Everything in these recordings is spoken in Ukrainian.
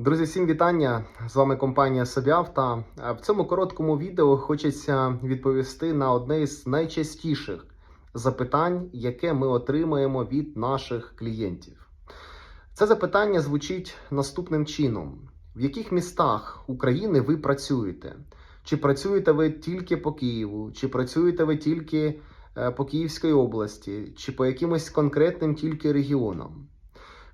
Друзі, всім вітання! З вами компанія Собіавта. Е, В цьому короткому відео хочеться відповісти на одне із найчастіших запитань, яке ми отримуємо від наших клієнтів. Це запитання звучить наступним чином: в яких містах України ви працюєте? Чи працюєте ви тільки по Києву, чи працюєте ви тільки е, по Київській області, чи по якимось конкретним тільки регіонам?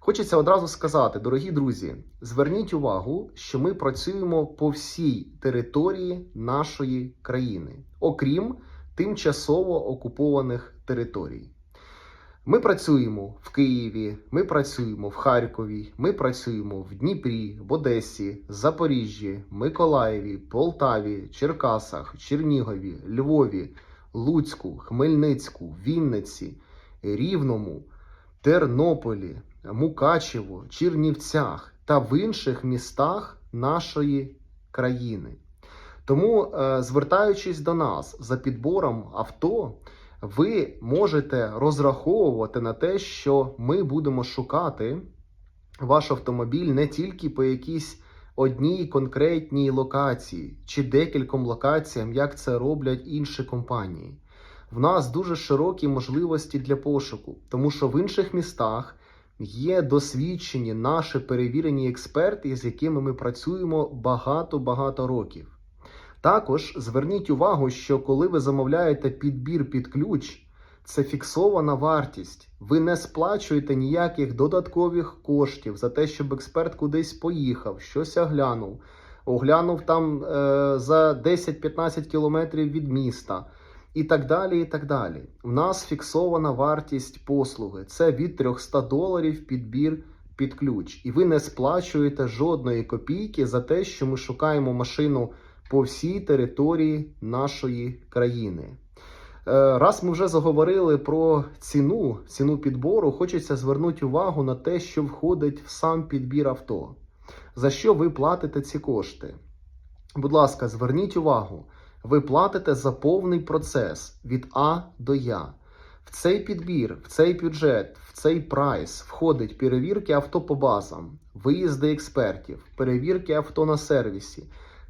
Хочеться одразу сказати, дорогі друзі, зверніть увагу, що ми працюємо по всій території нашої країни, окрім тимчасово окупованих територій. Ми працюємо в Києві, ми працюємо в Харкові, ми працюємо в Дніпрі, в Одесі, Запоріжжі, Миколаєві, Полтаві, Черкасах, Чернігові, Львові, Луцьку, Хмельницьку, Вінниці, Рівному, Тернополі, Мукачево, Чернівцях та в інших містах нашої країни. Тому, е, звертаючись до нас за підбором авто, ви можете розраховувати на те, що ми будемо шукати ваш автомобіль не тільки по якійсь одній конкретній локації чи декільком локаціям, як це роблять інші компанії. В нас дуже широкі можливості для пошуку, тому що в інших містах є досвідчені наші перевірені експерти, з якими ми працюємо багато-багато років. Також зверніть увагу, що коли ви замовляєте підбір під ключ, це фіксована вартість. Ви не сплачуєте ніяких додаткових коштів за те, щоб експерт кудись поїхав, щось оглянув, оглянув там е, за 10-15 кілометрів від міста. І так далі, і так далі. У нас фіксована вартість послуги. Це від 300 доларів підбір під ключ. І ви не сплачуєте жодної копійки за те, що ми шукаємо машину по всій території нашої країни. Е, Раз ми вже заговорили про ціну, ціну підбору, хочеться звернути увагу на те, що входить в сам підбір авто. За що ви платите ці кошти? Будь ласка, зверніть увагу. Ви платите за повний процес від А до Я. В цей підбір, в цей бюджет, в цей прайс входить перевірки авто по базам, виїзди експертів, перевірки авто на сервісі.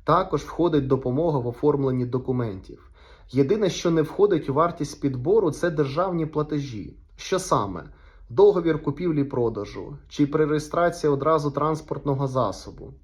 Також входить допомога в оформленні документів. Єдине, що не входить у вартість підбору, це державні платежі. Що саме? Договір купівлі-продажу чи при реєстрації одразу транспортного засобу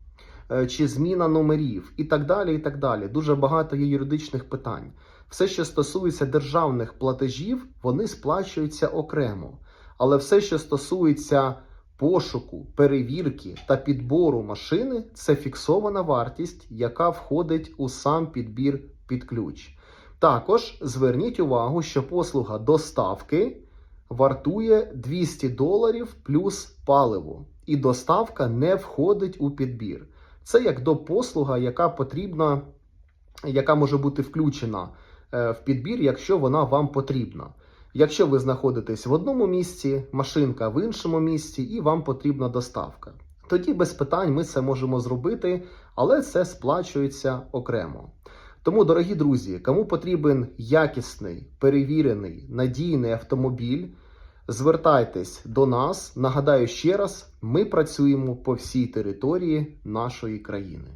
чи зміна номерів і так далі. і так далі. Дуже багато є юридичних питань. Все, що стосується державних платежів, вони сплачуються окремо. Але все, що стосується пошуку, перевірки та підбору машини, це фіксована вартість, яка входить у сам підбір під ключ. Також зверніть увагу, що послуга доставки вартує 200 доларів плюс паливо, і доставка не входить у підбір. Це як до послуга, яка потрібна, яка може бути включена е, в підбір, якщо вона вам потрібна. Якщо ви знаходитесь в одному місці, машинка в іншому місці, і вам потрібна доставка. Тоді без питань ми це можемо зробити, але це сплачується окремо. Тому, дорогі друзі, кому потрібен якісний, перевірений, надійний автомобіль, звертайтесь до нас. Нагадаю ще раз, ми працюємо по всій території нашої країни.